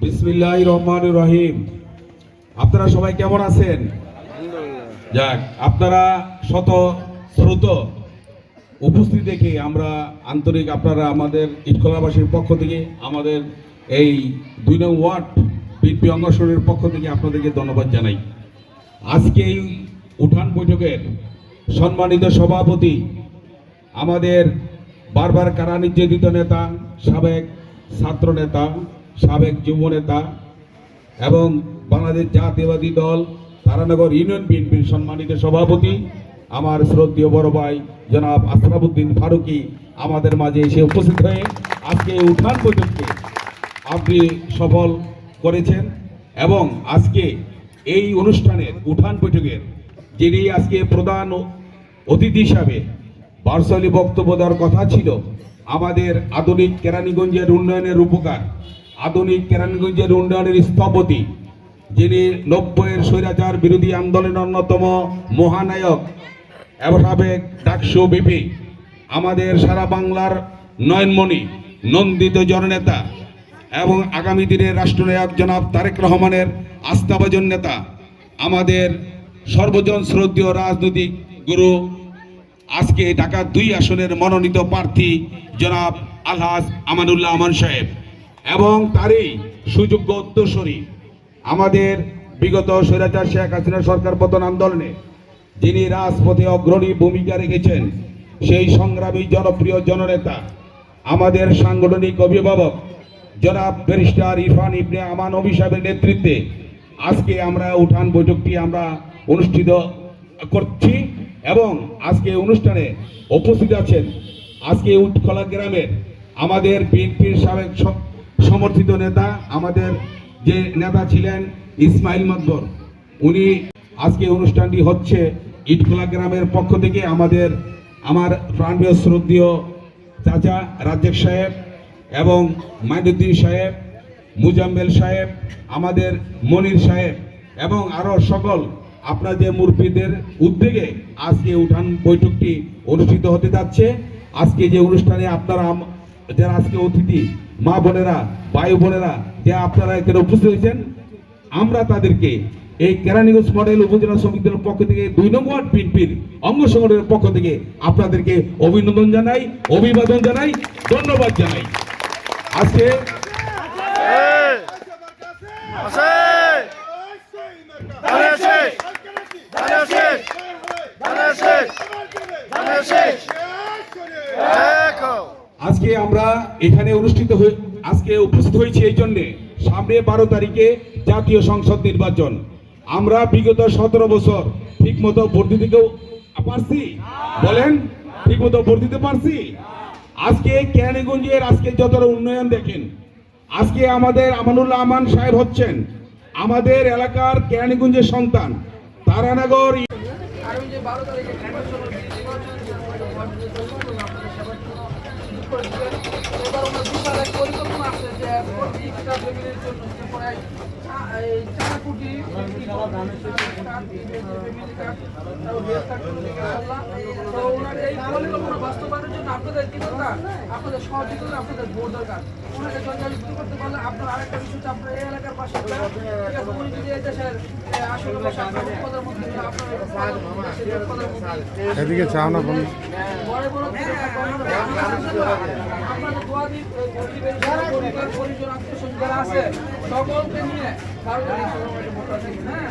বিসমিল্লাহ রহমান রহিম। আপনারা সবাই কেমন আছেন? যাক আপনারা শত শ্রুত উপস্থিত দেখে আমরা আন্তরিক আপনারা আমাদের ইটখলাবাসীর পক্ষ থেকে আমাদের এই দুই নং ওয়ার্ড বিপি অঙ্গসরের পক্ষ থেকে আপনাদেরকে ধন্যবাদ জানাই। আজকে এই উঠান বৈঠকের সম্মানিত সভাপতি আমাদের বারবার কারা নির্যাতিত নেতা সাবেক ছাত্র নেতা সাবেক যুব নেতা এবং বাংলাদেশ জাতীয়বাদী দল, তারানগর ইউনিয়ন বিএনপির সম্মানিত সভাপতি, আমার শ্রদ্ধীয় বড় ভাই জনাব আশরাফুদ্দিন ফারুকি আমাদের মাঝে এসে উপস্থিত হয়ে আজকে উঠান বৈঠককে আপনি সফল করেছেন এবং আজকে এই অনুষ্ঠানের উঠান বৈঠকের যিনি আজকে প্রধান অতিথি হিসাবে ভার্চুয়ালি বক্তব্য দেওয়ার কথা ছিল, আমাদের আধুনিক কেরানীগঞ্জের উন্নয়নের উপকার আধুনিক কেরানগঞ্জের উন্নয়নের স্থপতি, যিনি নব্বইয়ের স্বৈরাচার বিরোধী আন্দোলনের অন্যতম মহানায়ক এবং সাবেক ডাকসু বিপি, আমাদের সারা বাংলার নয়নমণি, নন্দিত জননেতা এবং আগামী দিনের রাষ্ট্রনায়ক জনাব তারেক রহমানের আস্থাভাজন নেতা, আমাদের সর্বজন শ্রদ্ধীয় রাজনৈতিক গুরু, আজকে ঢাকা দুই আসনের মনোনীত প্রার্থী জনাব আলহাজ আমানুল্লাহ আমান সাহেব। এবং তারই সুযোগ্য উত্তরসূরি আমাদের বিগত স্বৈরাচার শেখ হাসিনা সরকার পতন আন্দোলনে যিনি রাজপথে অগ্রণী ভূমিকা রেখেছেন, সেই সংগ্রামী জনপ্রিয় জননেতা, আমাদের সাংগঠনিক অভিভাবক জনাব ব্যারিস্টার ইরফান ইবনে আমান অবি সাহেবের নেতৃত্বে আজকে আমরা উঠান বৈঠকটি আমরা অনুষ্ঠিত করছি এবং আজকে অনুষ্ঠানে উপস্থিত আছেন। আজকে উটখলা গ্রামের আমাদের বিএনপির সাবেক সমর্থিত নেতা আমাদের যে নেতা ছিলেন ইসমাইল মাকবর উনি আজকে অনুষ্ঠানটি হচ্ছে ইটখোলা গ্রামের পক্ষ থেকে আমাদের, আমার প্রাণপ্রিয় শ্রদ্ধীয় চাচা রাজ্জাক সাহেব এবং মাইনুদ্দিন সাহেব, মুজাম্মেল সাহেব, আমাদের মনির সাহেব এবং আরও সকল আপনার যে মুরব্বীদের উদ্যোগে আজকে উঠান বৈঠকটি অনুষ্ঠিত হতে যাচ্ছে। আজকে যে অনুষ্ঠানে আপনারা যারা আজকে অতিথি মা বোনেরা, ভাই বোনেরা যে আপনারা এখানে উপস্থিত হয়েছেন? আমরা তাদেরকে এই কেরানীগঞ্জ মডেল উপজেলা সমিতির পক্ষ থেকে দুই নম্বর ওয়ার্ড বিএনপির অঙ্গ সংগঠনের পক্ষ থেকে আপনাদেরকে অভিনন্দন জানাই, অভিবাদন জানাই, ধন্যবাদ জানাই। আজকে আজকে আমরা এখানে অনুষ্ঠিত হয়ে আজকে উপস্থিত হয়েছি এই জন্যে সামনে বারো তারিখে জাতীয় সংসদ নির্বাচন। আমরা বিগত সতেরো বছর ঠিক মতো ভোট দিতে কেউ পারছি? বলেন, ঠিক মতো ভোট দিতে পারছি? আজকে কেরানীগঞ্জের আজকে যতটা উন্নয়ন দেখেন, আজকে আমাদের আমানুল্লাহ আমান সাহেব হচ্ছেন, আমাদের এলাকার কেরানীগঞ্জের সন্তান, তারানগর যে বারো তারিখে নির্বাচন নির্বাচন যে আপনাদের সেবা করে দিবেন এবার ওনার বিশাল এক পরিকল্পনা আছে যে প্রতিটা ফ্যামিলির জন্য, যে প্রায় এই পরিকল্পনা বাস্তবায়নের জন্য আপনাদের কি দরকার আপনাদের সহযোগিতা আপনাদের ভোট দরকার। ওনাকে জঞ্জালিত করতে পারলে আপনার আরেকটা বিষয় আপনার এই এলাকার পাশে উনি যদি এই দেশের আসলে বসে আপনার প্রধানমন্ত্রী আপনার প্রধানমন্ত্রী, দেশের প্রধানমন্ত্রী এদিকে চাও না বন্ধু বড় বড় আপনাদের দোয়া দিন পরিবার পরিজন আত্মীয় যারা আছে সকলকে নিয়ে হ্যাঁ?